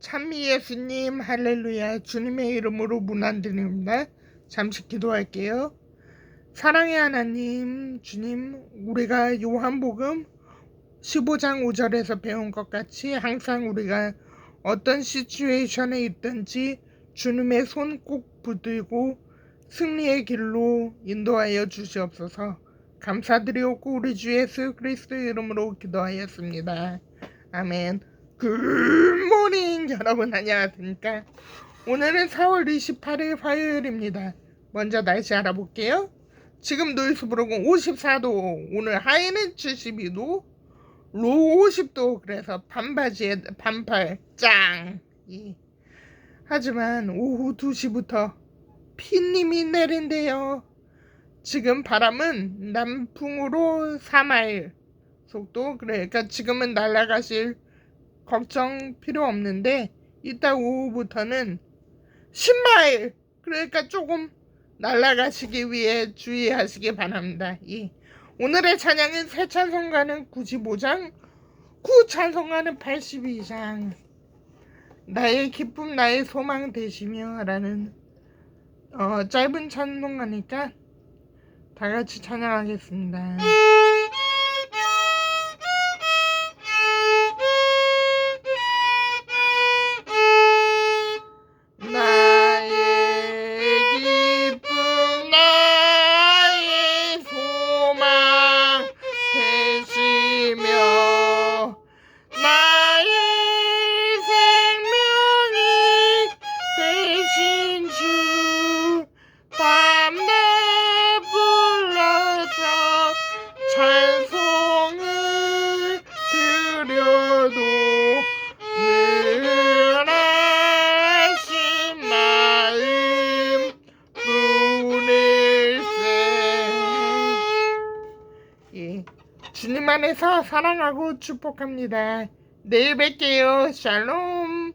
찬미 예수님 할렐루야 주님의 이름으로 문안드립니다. 잠시 기도할게요. 사랑의 하나님 주님 우리가 요한복음 15장 5절에서 배운 것 같이 항상 우리가 어떤 시츄에이션에 있든지 주님의 손 꼭 붙들고 승리의 길로 인도하여 주시옵소서 감사드리옵고 우리 주 예수 그리스도 의 이름으로 기도하였습니다. 아멘. 굿모닝 여러분 안녕하십니까? 오늘은 4월 28일 화요일입니다. 먼저 날씨 알아볼게요. 지금 노이스브로은 54도 오늘 하이는 72도 로우 50도 그래서 반바지에 반팔 짱! 예. 하지만 오후 2시부터 피님이 내린대요. 지금 바람은 남풍으로 3마일 속도 그러니까 지금은 날아가실 걱정 필요 없는데 이따 오후부터는 10마일 그러니까 조금 날아가시기 위해 주의하시기 바랍니다. 이 오늘의 찬양은 새 찬송가는 95장, 구 찬송가는 82장. 나의 기쁨, 나의 소망 되시며라는 어, 짧은 찬송가니까 다 같이 찬양하겠습니다. 예, 주님 안에서 사랑하고 축복합니다. 내일 뵐게요. 샬롬